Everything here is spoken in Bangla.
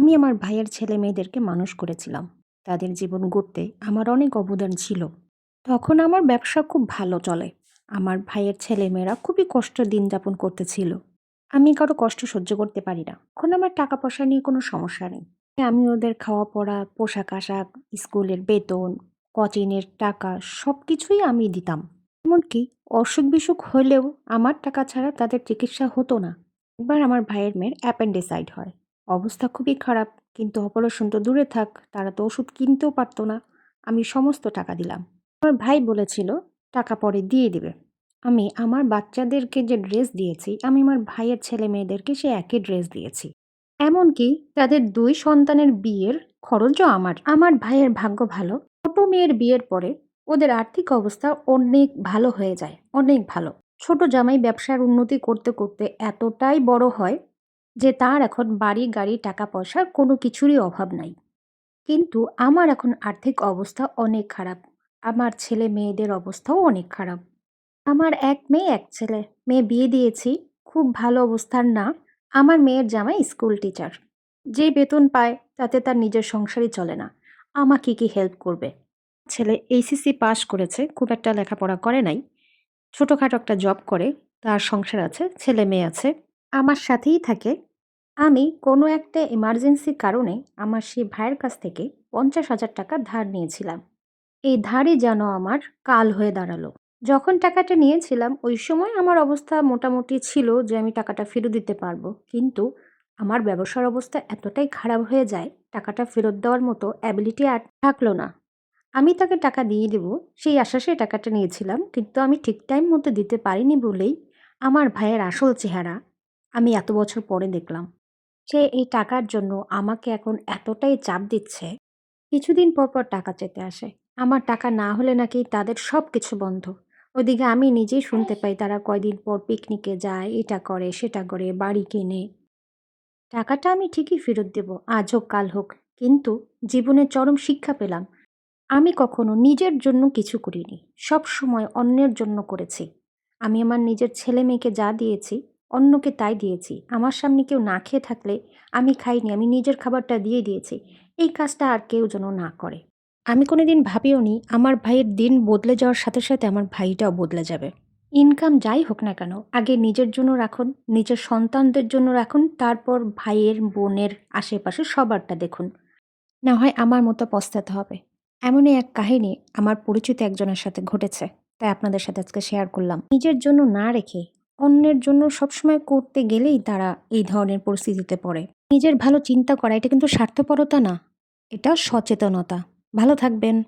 আমি আমার ভাইয়ের ছেলে মেয়েদেরকে মানুষ করেছিলাম। তাদের জীবন গড়তে আমার অনেক অবদান ছিল। তখন আমার ব্যবসা খুব ভালো চলে। আমার ভাইয়ের ছেলেমেয়েরা খুবই কষ্ট দিন যাপন করতেছিল আমি কারও কষ্ট সহ্য করতে পারি না। এখন আমার টাকা পয়সা নিয়ে কোনো সমস্যা নেই। আমি ওদের খাওয়া পড়া, পোশাক আশাক, স্কুলের বেতন কোচিংয়ের টাকা সব কিছুই আমি দিতাম। এমনকি অসুখ বিসুখ হলেও আমার টাকা ছাড়া তাদের চিকিৎসা হতো না। একবার আমার ভাইয়ের মেয়ের অ্যাপেন্ডিসাইড হয়। অবস্থা খুবই খারাপ, কিন্তু অপারেশন তো দূরে থাক, তারা তো ওষুধ কিনতেও পারতো না। আমি সমস্ত টাকা দিলাম। আমার ভাই বলেছিল, টাকা পরে দিয়ে দিবে। আমি আমার বাচ্চাদেরকে যে ড্রেস দিয়েছি, আমি আমার ভাইয়ের ছেলে মেয়েদেরকে সে একই ড্রেস দিয়েছি। এমনকি তাদের দুই সন্তানের বিয়ের খরচও আমার। আমার ভাইয়ের ভাগ্য ভালো, ছোট মেয়ের বিয়ের পরে ওদের আর্থিক অবস্থা অনেক ভালো হয়ে যায়, অনেক ভালো। ছোট জামাই ব্যবসার উন্নতি করতে করতে এতটাই বড় হয় যে তার এখন বাড়ি, গাড়ি, টাকা পয়সার কোনো কিছুরই অভাব নাই। কিন্তু আমার এখন আর্থিক অবস্থা অনেক খারাপ। আমার ছেলে মেয়েদের অবস্থাও অনেক খারাপ। আমার এক মেয়ে, এক ছেলে, মেয়ে বিয়ে দিয়েছি। খুব ভালো অবস্থার না। আমার মেয়ের জামাই স্কুল টিচার। যে বেতন পায় তাতে তার নিজের সংসারই চলে না। আমাকে কি হেল্প করবে? ছেলে এইচএসসি পাশ করেছে, খুব একটা লেখাপড়া করে নাই। ছোটোখাটো একটা জব করে, তার সংসার আছে, ছেলে মেয়ে আছে। আমার সাথেই থাকে। আমি কোনো একটা এমার্জেন্সি কারণে আমার সেই ভাইয়ের কাছ থেকে পঞ্চাশ হাজার টাকা ধার নিয়েছিলাম। এই ধারই যেন আমার কাল হয়ে দাঁড়াল। যখন টাকাটা নিয়েছিলাম, ওই সময় আমার অবস্থা মোটামুটি ছিল যে আমি টাকাটা ফেরত দিতে পারব। কিন্তু আমার ব্যবসার অবস্থা এতটাই খারাপ হয়ে যায়, টাকাটা ফেরত দেওয়ার মতো অ্যাবিলিটি আর থাকল না। আমি তাকে টাকা দিয়ে দেব, সেই আশ্বাসে টাকাটা নিয়েছিলাম। কিন্তু আমি ঠিক টাইম মতো দিতে পারিনি বলেই আমার ভাইয়ের আসল চেহারা আমি এত বছর পরে দেখলাম সে এই টাকার জন্য আমাকে এখন এতটাই চাপ দিচ্ছে। কিছুদিন পর পর টাকা চেতে আসে। আমার টাকা না হলে নাকি তাদের সব কিছু বন্ধ। ওদিকে আমি নিজেই শুনতে পাই তারা কয়দিন পর পিকনিকে যায়, এটা করে, সেটা করে, বাড়ি কেনে। টাকাটা আমি ঠিকই ফেরত দেব, আজ হোক, কাল হোক। কিন্তু জীবনে চরম শিক্ষা পেলাম। আমি কখনো নিজের জন্য কিছু করিনি সব সময় অন্যের জন্য করেছি। আমি আমার নিজের ছেলে মেয়েকে যা দিয়েছি অন্যকে তাই দিয়েছি। আমার সামনে কেউ না খেয়ে থাকলে আমি খাইনি, আমি নিজের খাবারটা দিয়ে দিয়েছি। এই কাজটা আর কেউ যেন না করে। আমি কোনো দিন ভাবিও নি, আমার ভাইয়ের দিন বদলে যাওয়ার সাথে সাথে আমার ভাইটাও বদলে যাবে। ইনকাম যাই হোক না কেন, আগে নিজের জন্য রাখুন, নিজের সন্তানদের জন্য রাখুন, তারপর ভাইয়ের, বোনের আশেপাশে সবারটা দেখুন। না হয় আমার মতো পস্তাতে হবে। এমনই এক কাহিনী আমার পরিচিত একজনের সাথে ঘটেছে, তাই আপনাদের সাথে আজকে শেয়ার করলাম। নিজের জন্য না রেখে অন্যের জন্য সবসময় করতে গেলেই তারা এই ধরনের পরিস্থিতিতে পড়ে। নিজের ভালো চিন্তা করা, এটা কিন্তু স্বার্থপরতা না। এটা সচেতনতা। ভালো থাকবেন।